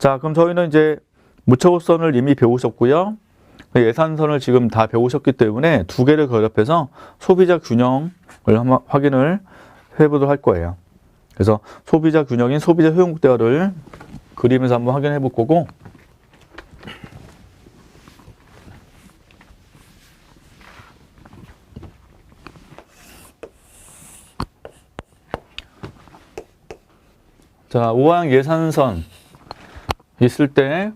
자, 그럼 저희는 이제 무차곡선을 이미 배우셨고요. 예산선을 지금 다 배우셨기 때문에 두 개를 결합해서 소비자 균형을 한번 확인을 해보도록 할 거예요. 그래서 소비자 균형인 소비자 효용국대화를 그리면서 한번 확인해 볼 거고 자, 5항 예산선 있을 때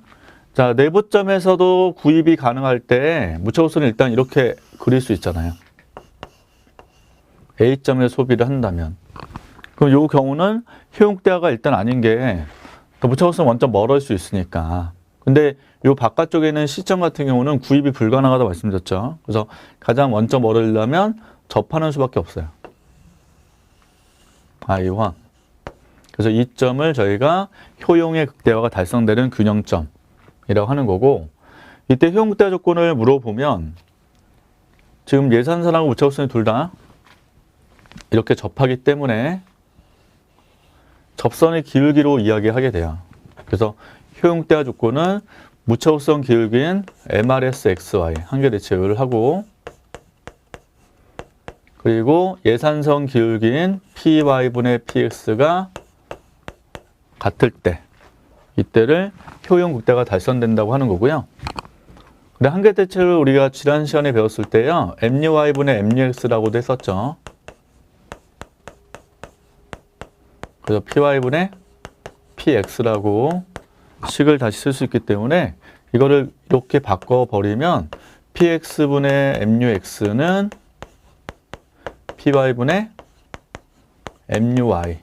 자, 내부점에서도 구입이 가능할 때 무차곡선을 일단 이렇게 그릴 수 있잖아요. A점에 소비를 한다면. 그럼 요 경우는 효용대화가 일단 아닌 게 무차곡선 원점 멀을 수 있으니까. 근데 요 바깥쪽에 는 시점 같은 경우는 구입이 불가능하다고 말씀드렸죠. 그래서 가장 먼저 멀으려면 접하는 수밖에 없어요. 아, 이화. 그래서 이 점을 저희가 효용의 극대화가 달성되는 균형점이라고 하는 거고 이때 효용 극대화 조건을 물어보면 지금 예산선하고 우차곡선이 둘 다 이렇게 접하기 때문에 접선의 기울기로 이야기하게 돼요. 그래서 효용 극대화 조건은 무차곡선 기울기인 MRSXY 한계대칭을 하고 그리고 예산선 기울기인 PY분의 PX가 같을 때 이때를 효용 극대가 달성된다고 하는 거고요. 근데 한계 대체를 우리가 지난 시간에 배웠을 때요. MUY분의 MUX라고도 했었죠. 그래서 PY분의 PX라고 식을 다시 쓸 수 있기 때문에 이거를 이렇게 바꿔버리면 PX분의 MUX는 PY분의 MUY가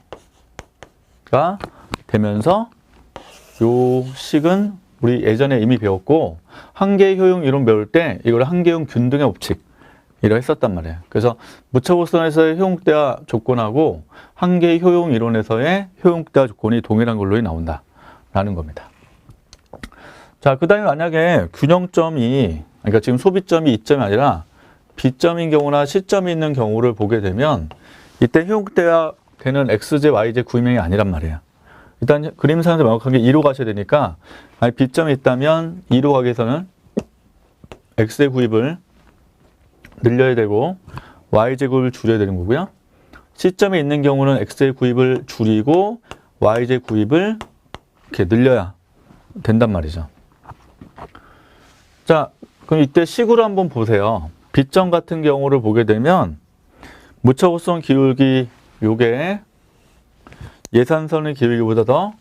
되면서 요 식은 우리 예전에 이미 배웠고 한계 효용 이론 배울 때 이걸 한계용 균등의 법칙 이라고 했었단 말이에요. 그래서 무차곡선에서의 효용대화 조건하고 한계 효용 이론에서의 효용대화 조건이 동일한 걸로 나온다 라는 겁니다. 자, 그 다음에 만약에 균형점이 그러니까 지금 소비점이 이점이 아니라 B점인 경우나 C점이 있는 경우를 보게 되면 이때 효용대화 되는 XJ, YJ 구입명이 아니란 말이에요. 일단 그림상에서 명확하게 2로 가셔야 되니까 아니 B점이 있다면 2로 가기 위해서는 X의 구입을 늘려야 되고 Y제 구입을 줄여야 되는 거고요. C점에 있는 경우는 X의 구입을 줄이고 Y제 구입을 이렇게 늘려야 된단 말이죠. 자, 그럼 이때 식으로 한번 보세요. B점 같은 경우를 보게 되면 무차곡선 기울기 요게 예산선의 기울기보다 더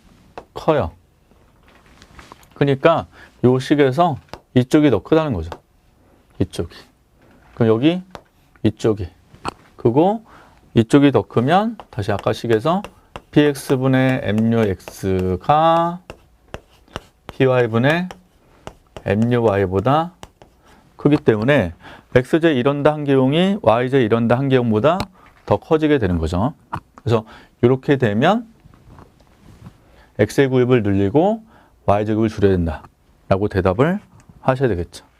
커요. 그러니까 요 식에서 이쪽이 더 크다는 거죠. 이쪽이. 그럼 여기 이쪽이. 그리고 이쪽이 더 크면 다시 아까 식에서 px분의 mux가 py분의 muy보다 크기 때문에 xj 이런다 한계용이 yj 이런다 한계용보다 더 커지게 되는 거죠. 그래서 이렇게 되면 x의 구입을 늘리고 y제곱을 줄여야 된다라고 대답을 하셔야 되겠죠.